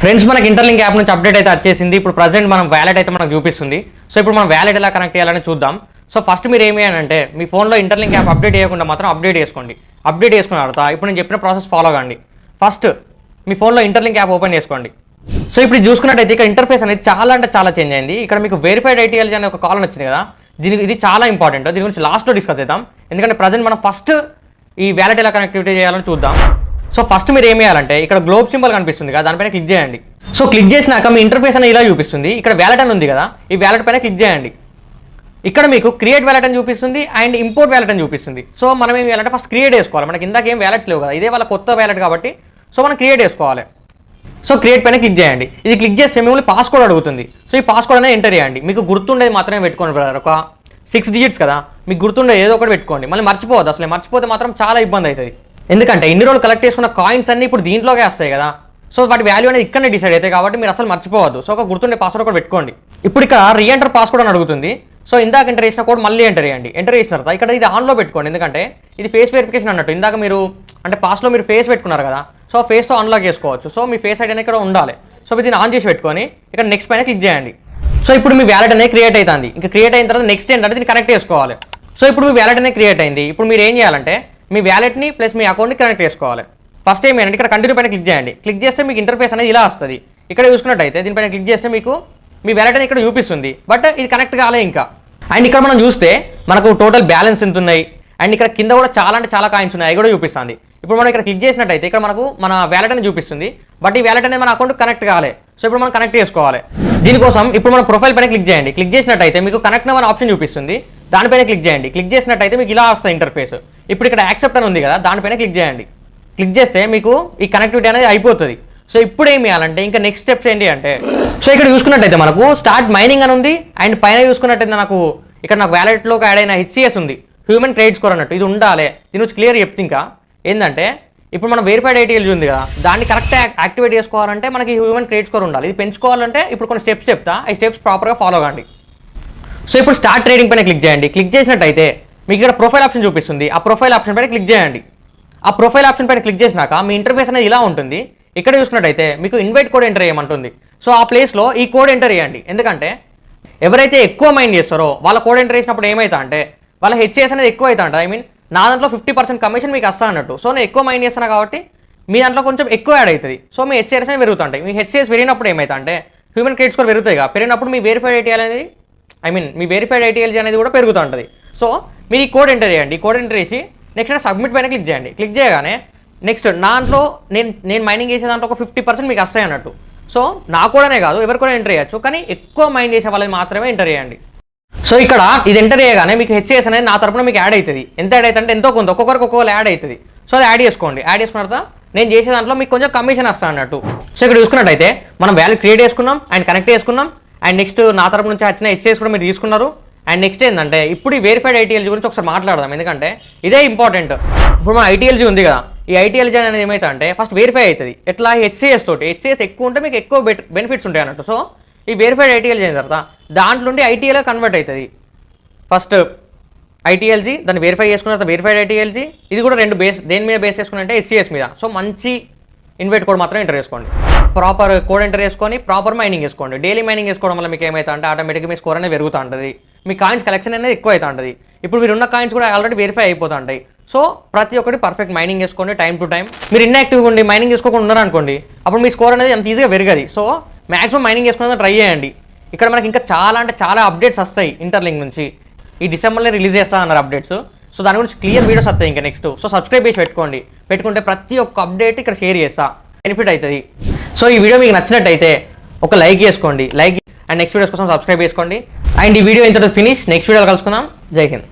Friends మనకి interlink app నుంచి update అయితే వచ్చేసింది. ఇప్పుడు ప్రజెంట్ మనం వ్యాలెట్ అయితే మనకు చూపిస్తుంది. సో ఇప్పుడు మనం వ్యాలెట్ ఎలా కనెక్ట్ చేయాలని చూద్దాం. సో ఫస్ట్ మీరు ఏమి అంటే మీ ఫోన్లో ఇంటర్లింక్ యాప్ అప్డేట్ చేయకుండా మాత్రం అప్డేట్ చేసుకోండి. అప్డేట్ చేసుకున్న తర్వాత ఇప్పుడు నేను చెప్పిన ప్రాసెస్ ఫాలో కండి. ఫస్ట్ మీ ఫోన్లో ఇంటర్లింక్ యాప్ ఓపెన్ చేసుకోండి. సో ఇప్పుడు చూసుకున్నట్టయితే ఇక్కడ ఇంటర్ఫేస్ అనేది చాలా అంటే చాలా చేంజ్ అయింది. ఇక్కడ మీకు వెరిఫైడ్ ఐటీఎల్ అనే ఒక కాలం వచ్చింది కదా. దీనికి ఇది చాలా ఇంపార్టెంట్ దీని గురించి లాస్ట్లో డిస్కస్ చేద్దాం. ఎందుకంటే ప్రజెంట్ మనం ఫస్ట్ ఈ వ్యాలెట్ ఎలా కనెక్టివిటీ చేయాలని చూద్దాం. సో ఫస్ట్ మీరు ఏం చేయాలంటే ఇక్కడ గ్లోబ్ సింబల్ కనిపిస్తుంది కదా దానిపైన క్లిక్ చేయండి. సో క్లిక్ చేసినాక మీ ఇంటర్ఫేస్ అనేది ఇలా చూపిస్తుంది. ఇక్కడ వ్యాలెట్ అని ఉంది కదా ఈ వ్యాలెట్ పైన క్లిక్ చేయండి. ఇక్కడ మీకు క్రియేట్ వ్యాలెట్ అని చూపిస్తుంది అండ్ ఇంపోర్ట్ వ్యాలెట్ అని చూపిస్తుంది. సో మనం ఏం చేయాలంటే ఫస్ట్ క్రియేట్ చేసుకోవాలి. మనకి ఇందాక ఏం వ్యాలెట్స్ లేవు కదా ఇదే వాళ్ళ కొత్త వ్యాలెట్ కాబట్టి సో మనం క్రియేట్ చేసుకోవాలి. సో క్రియేట్ పైన క్లిక్ చేయండి. ఇది క్లిక్ చేస్తే మిమ్మల్ని పాస్కోడ్ అడుగుతుంది. సో ఈ పాస్కోడ్ అనేది ఎంటర్ చేయండి. మీకు గుర్తుండేది మాత్రమే పెట్టుకోండి బ్రదర్ ఒక సిక్స్ డిజిట్స్ కదా మీకు గుర్తుండే ఏదో ఒకటి పెట్టుకోండి. మళ్ళీ మర్చిపోవద్దు. అసలు మర్చిపోతే మాత్రం చాలా ఇబ్బంది అవుతుంది. ఎందుకంటే ఇన్ని రోజులు కలెక్ట్ చేసుకున్న కాయిన్స్ అన్ని ఇప్పుడు దీంట్లోకే వస్తాయి కదా. సో వాటి వాల్యూ అనేది ఇక్కడనే డిసైడ్ అవుతాయి కాబట్టి మీరు అసలు మర్చిపోవద్దు. సో ఒక గుర్తుండే పాస్వర్డ్ ఒకటి పెట్టుకోండి. ఇప్పుడు ఇక్కడ రీఎంటర్ పాస్వర్డ్ అని అడుగుతుంది. సో ఇందాక ఎంటర్ చేసిన కోడ్ మళ్ళీ ఎంటర్ చేయండి. ఎంటర్ చేసిన తర్వాత ఇక్కడ ఇది ఆన్లో పెట్టుకోండి. ఎందుకంటే ఇది ఫేస్ వెరిఫికేషన్ అన్నట్టు. ఇందాక మీరు అంటే పాస్లో మీరు ఫేస్ పెట్టుకున్నారు కదా. సో ఫేస్తో అన్లాక్ చేసుకోవచ్చు. సో మీ ఫేస్ ఐడి అనేది ఇక్కడ ఉండాలి. సో మీరు దీన్ని ఆన్ చేసి పెట్టుకొని ఇక్కడ నెక్స్ట్ పైన క్లిక్ చేయండి. సో ఇప్పుడు మీ వ్యాలెట్ అనేది క్రియేట్ అవుతుంది. ఇంకా క్రియేట్ అయిన తర్వాత నెక్స్ట్ ఏంటంటే దీన్ని కనెక్ట్ చేసుకోవాలి. సో ఇప్పుడు మీ వ్యాలెట్ అనేది క్రియేట్ అయింది. ఇప్పుడు మీరు ఏం చేయాలంటే మీ వ్యాలెట్ని ప్లస్ మీ అకౌంట్ని కనెక్ట్ చేసుకోవాలి. ఫస్ట్ ఏం ఏంటంటే ఇక్కడ కంటిన్యూ పైన క్లిక్ చేయండి. క్లిక్ చేస్తే మీకు ఇంటర్ఫేస్ అనేది ఇలా వస్తుంది. ఇక్కడ చూసుకున్నట్టయితే దీనిపైన క్లిక్ చేస్తే మీకు మీ వ్యాలెట్ అనేది ఇక్కడ చూపిస్తుంది. బట్ ఇది కనెక్ట్ కాలే ఇంకా. అండ్ ఇక్కడ మనం చూస్తే మనకు టోటల్ బ్యాలెన్స్ ఎంత ఉన్నాయి అండ్ ఇక్కడ కింద కూడా చాలా అంటే చాలా కాయిన్స్ ఉన్నాయి. అవి కూడా చూపిస్తుంది. ఇప్పుడు మనం ఇక్కడ క్లిక్ చేసినట్టయితే ఇక్కడ మనకు మన వ్యాలెట్ అనేది చూపిస్తుంది. బట్ ఈ వ్యాలెట్ అనేది మన అకౌంట్ కనెక్ట్ కాలే. సో ఇప్పుడు మనం కనెక్ట్ చేసుకోవాలి. దీనికోసం ఇప్పుడు మన ప్రొఫైల్ పైన క్లిక్ చేయండి. క్లిక్ చేసినట్టయితే మీకు కనెక్ట్ అనే ఆప్షన్ చూపిస్తుంది. దానిపైన క్లిక్ చేయండి. క్లిక్ చేసినట్టయితే మీకు ఇలా వస్తుంది ఇంటర్ఫేస్ ఇప్పుడు ఇక్కడ యాక్సెప్ట్ అని ఉంది కదా దానిపైన క్లిక్ చేయండి. క్లిక్ చేస్తే మీకు ఈ కనెక్టివిటీ అనేది అయిపోతుంది. సో ఇప్పుడు ఏం చేయాలంటే ఇంకా నెక్స్ట్ స్టెప్స్ ఏంటి అంటే సో ఇక్కడ చూసుకున్నట్టయితే మనకు స్టార్ట్ మైనింగ్ అని ఉంది అండ్ పైన చూసుకున్నట్టయితే నాకు ఇక్కడ నాకు వ్యాలెట్లోకి యాడ్ అయిన హెచ్సిఎస్ ఉంది. హ్యూమన్ క్రెడిట్ స్కోర్ అన్నట్టు ఇది ఉండాలి. దీని నుంచి క్లియర్ చెప్తే ఇంకా ఏంటంటే ఇప్పుడు మనం వెరిఫైడ్ ఐటీఎల్ ఉంది కదా దాన్ని కరెక్ట్ యాక్టివేట్ చేసుకోవాలంటే మనకి హ్యూమన్ క్రెడిట్ స్కోర్ ఉండాలి. ఇది పెంచుకోవాలంటే ఇప్పుడు కొన్ని స్టెప్స్ చెప్తా ఈ స్టెప్స్ ప్రాపర్గా ఫాలో కాండి. సో ఇప్పుడు స్టార్ట్ ట్రేడింగ్ పైన క్లిక్ చేయండి. క్లిక్ చేసినట్టయితే మీకు ఇక్కడ ప్రొఫైల్ ఆప్షన్ చూపిస్తుంది. ఆ ప్రొఫైల్ ఆప్షన్ పైన క్లిక్ చేయండి. ఆ ప్రొఫైల్ ఆప్షన్ పైన క్లిక్ చేసినాక మీ ఇంటర్ఫేస్ అనేది ఇలా ఉంటుంది. ఇక్కడ చూసుకున్నట్టయితే మీకు ఇన్వైట్ కోడ్ ఎంటర్ చేయమంటుంది. సో ఆ ప్లేస్లో ఈ కోడ్ ఎంటర్ చేయండి. ఎందుకంటే ఎవరైతే ఎక్కువ మైండ్ చేస్తారో వాళ్ళ కోడ్ ఎంటర్ చేసినప్పుడు ఏమవుతా అంటే వాళ్ళ హెచ్ఎస్ అనేది ఎక్కువ అవుతా ఐ మీన్ నా దాంట్లో ఫిఫ్టీ పర్సెంట్ కమిషన్ మీకు వస్తా అన్నట్టు. సో నేను ఎక్కువ మైండ్ చేస్తాను కాబట్టి మీ దాంట్లో కొంచెం ఎక్కువ యాడ్ అవుతుంది సో మీ హెచ్సిఎస్ అనేది పెరుగుతుంటాయి మీ హెచ్సిఎస్ పెరిగినప్పుడు ఏమవుతా అంటే హ్యూమన్ క్రెడిట్ స్కోర్ పెరుగుతాయి. పెరిగినప్పుడు మీ వెరిఫైడ్ ఐటీ అనేది ఐ మీన్ మీ వెరిఫైడ్ ఐటీఎల్జీ అనేది కూడా పెరుగుతూ ఉంటుంది. సో మీరు ఈ కోడ్ ఎంటర్ చేయండి. ఈ కోడ్ ఎంటర్ చేసి నెక్స్ట్ సబ్మిట్ పైన క్లిక్ చేయండి. క్లిక్ చేయగానే నెక్స్ట్ దాంట్లో నేను నేను మైనింగ్ చేసే దాంట్లో ఒక ఫిఫ్టీ పర్సెంట్ మీకు వస్తాయి అన్నట్టు. సో నా కూడానే కాదు ఎవరు కూడా ఎంటర్ చేయొచ్చు. కానీ ఎక్కువ మైండ్ చేసే వాళ్ళని మాత్రమే ఎంటర్ చేయండి. సో ఇక్కడ ఇది ఎంటర్ చేయగానే మీకు హెచ్సిఎస్ అనేది నా తరపున మీకు యాడ్ అవుతుంది. ఎంత యాడ్ అవుతుంది అంటే ఎంతో కొంత ఒక్కొక్కరికి ఒక్కొక్కరు యాడ్ అవుతుంది. సో అది యాడ్ చేసుకోండి. యాడ్ చేసుకున్న తర్వాత నేను చేసే దాంట్లో మీకు కొంచెం కమిషన్ వస్తా అన్నట్టు. సో ఇక్కడ చూసుకున్నట్టయితే మనం వాల్యూ క్రియేట్ చేసుకున్నాం అండ్ కనెక్ట్ చేసుకున్నాం అండ్ నెక్స్ట్ నా తరపు నుంచి వచ్చిన హెచ్సిఎస్ కూడా మీరు తీసుకున్నారు. అండ్ నెక్స్ట్ ఏంటంటే ఇప్పుడు ఈ వెరిఫైడ్ ఐటీఎల్జీ గురించి ఒకసారి మాట్లాడదాం. ఎందుకంటే ఇదే ఇంపార్టెంట్ ఇప్పుడు మన ఐటీఎల్జీ ఉంది కదా. ఈ ఐటీఎల్జీ అనేది ఏమైతే అంటే ఫస్ట్ వెరిఫై అవుతుంది. ఎట్లా? హెచ్సిఎస్ తోటి. హెచ్సిఎస్ ఎక్కువ ఉంటే మీకు ఎక్కువ బెనిఫిట్స్ ఉంటాయి అన్నట్టు. సో ఈ వెరిఫైడ్ ఐటీఎల్జీ అయిన తర్వాత దాంట్లో నుండి కన్వర్ట్ అవుతుంది? ఫస్ట్ ఐటీఎల్జీ దాన్ని వెరిఫై చేసుకున్న తర్వాత వెరిఫైడ్ ఐటీఎల్జీ ఇది కూడా రెండు బేస్ దేని మీద బేస్ చేసుకున్నంటే ఎస్సీఎస్ మీద. సో మంచి ఇన్వైట్ కోడ్ మాత్రం ఎంటర్ చేసుకోండి. ప్రాపర్ కోడ్ ఎంటర్ చేసుకొని ప్రాపర్ మైనింగ్ చేసుకోండి. డైలీ మైనింగ్ చేసుకోవడం వల్ల మీకు ఏమైతే అంటే ఆటోమేటిక్గా మీ స్కోర్ అనేది పెరుగుతూ ఉంటుంది మీ కాయిన్స్ కలెక్షన్ అనేది ఎక్కువ అవుతూ ఉంటుంది ఇప్పుడు మీరు ఉన్న కాయిన్స్ కూడా ఆల్రెడీ వెరిఫై అయిపోతూ ఉంటాయి సో ప్రతి ఒక్కటి పర్ఫెక్ట్ మైనింగ్ చేసుకోండి టైం టు టైం మీరు ఇన్యాక్టివ్గా ఉండి మైనింగ్ చేసుకోకుండా ఉన్నారనుకోండి అప్పుడు మీ స్కోర్ అనేది అంత ఈజీగా పెరగదు. సో మాక్సిమం మైనింగ్ చేసుకునే ట్రై చేయండి. ఇక్కడ మనకి ఇంకా చాలా అంటే చాలా అప్డేట్స్ వస్తాయి ఇంటర్లింక్ నుంచి. ఈ డిసెంబర్లో రిలీజ్ చేస్తా అన్నారు అప్డేట్స్ సో దాని గురించి క్లియర్ వీడియోస్ వస్తాయి ఇంకా నెక్స్ట్ సో సబ్స్క్రైబ్ చేసి పెట్టుకోండి. పెట్టుకుంటే ప్రతి ఒక్క అప్డేట్ ఇక్కడ షేర్ చేస్తా. బెనిఫిట్ అవుతుంది. సో ఈ వీడియో మీకు నచ్చినట్టయితే ఒక లైక్ చేసుకోండి. లైక్ అండ్ నెక్స్ట్ వీడియోస్ కోసం సబ్స్క్రైబ్ చేసుకోండి. అండ్ ఈ వీడియో ఇంతతో ఫినిష్ నెక్స్ట్ వీడియోలో కలుసుకుందాం. జై హింద్.